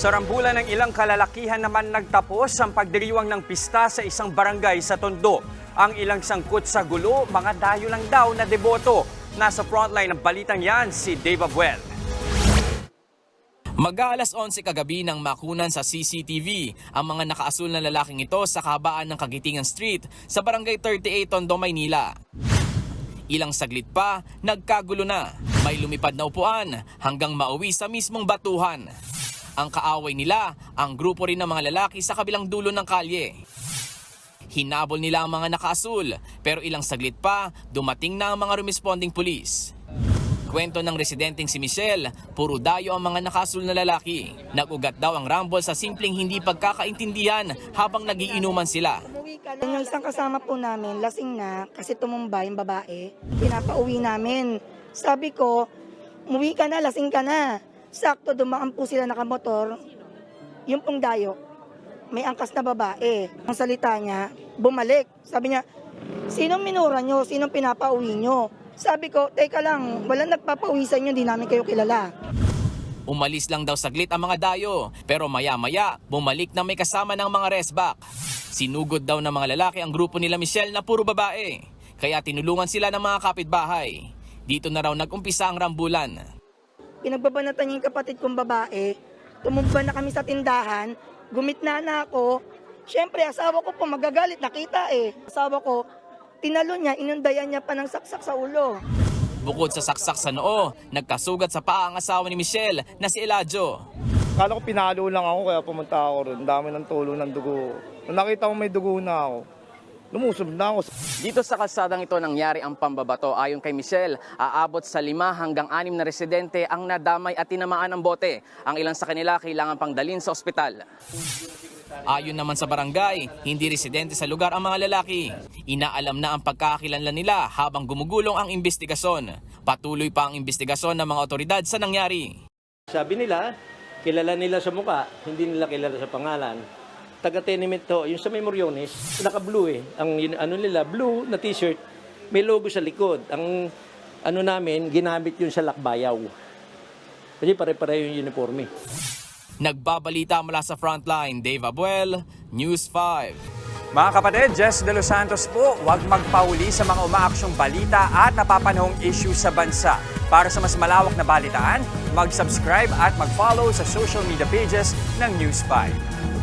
Sa rambulan ng ilang kalalakihan naman nagtapos ang pagdiriwang ng pista sa isang barangay sa Tondo. Ang ilang sangkot sa gulo, mga dayo lang daw na deboto. Nasa frontline ng balitang yan si Dave Abuel. Mag-aalas 11 kagabi nang makunan sa CCTV ang mga nakaasul na lalaking ito sa kabaan ng Kagitingan Street sa Barangay 38 Tondo, Maynila. Ilang saglit pa, nagkagulo na. May lumipad na upuan hanggang mauwi sa mismong batuhan. Ang kaaway nila, ang grupo rin ng mga lalaki sa kabilang dulo ng kalye. Hinabol nila ang mga nakaasul pero ilang saglit pa, dumating na ang mga responding pulis. Kwento ng residenteng si Michelle, puro dayo ang mga nakasul na lalaki. Nagugat daw ang rumble sa simpleng hindi pagkakaintindihan habang nagiinuman sila. Yung isang kasama po namin, lasing na kasi tumumba yung babae. Pinapauwi namin. Sabi ko, umuwi ka na, lasing ka na. Sakto, dumaan po sila nakamotor. Yung pong dayo, may angkas na babae. Ang salita niya, bumalik. Sabi niya, sinong minura nyo? Sinong pinapauwi nyo? Sabi ko, teka lang, walang nagpapauwi sa inyo, hindi namin kayo kilala. Umalis lang daw saglit ang mga dayo, pero maya-maya, bumalik na may kasama ng mga resback. Sinugod daw ng mga lalaki ang grupo nila Michelle na puro babae, kaya tinulungan sila ng mga kapitbahay. Dito na raw nag-umpisa ang rambulan. Pinagbabanatan niya yung kapatid kong babae. Tumumba na kami sa tindahan, gumitna na ako. Siyempre, asawa ko po magagalit, nakita eh. Asawa ko, tinalo niya, inundayan niya pa ng saksak sa ulo. Bukod sa saksak sa noo, nagkasugat sa paa ang asawa ni Michelle na si Eladio. Kala ko pinalo lang ako kaya pumunta ako ron. Ang dami ng tulo ng dugo. Nung nakita ko may dugo na ako, lumusob na ako. Dito sa kalsadang ito nangyari ang pambabato. Ayon kay Michelle, aabot sa lima hanggang anim na residente ang nadamay at tinamaan ng bote. Ang ilan sa kanila kailangan pang dalhin sa ospital. Ayon naman sa barangay, hindi residente sa lugar ang mga lalaki. Inaalam na ang pagkakakilanlan nila habang gumugulong ang investigasyon. Patuloy pa ang investigasyon ng mga otoridad sa nangyari. Sabi nila, kilala nila sa muka, hindi nila kilala sa pangalan. Taga-tenement to, yung sa Memoriones, naka-blue eh. Ang yun- ano nila, blue na t-shirt, may logo sa likod. Ang ano namin, ginamit yun sa lakbayaw. Kasi pare-pareho yung uniforme. Nagbabalita mula sa frontline, Dave Abuel, News 5. Mga kapatid, Jess De Los Santos po, huwag magpauli sa mga umaaksyong balita at napapanahong issue sa bansa. Para sa mas malawak na balitaan, mag-subscribe at mag-follow sa social media pages ng News 5.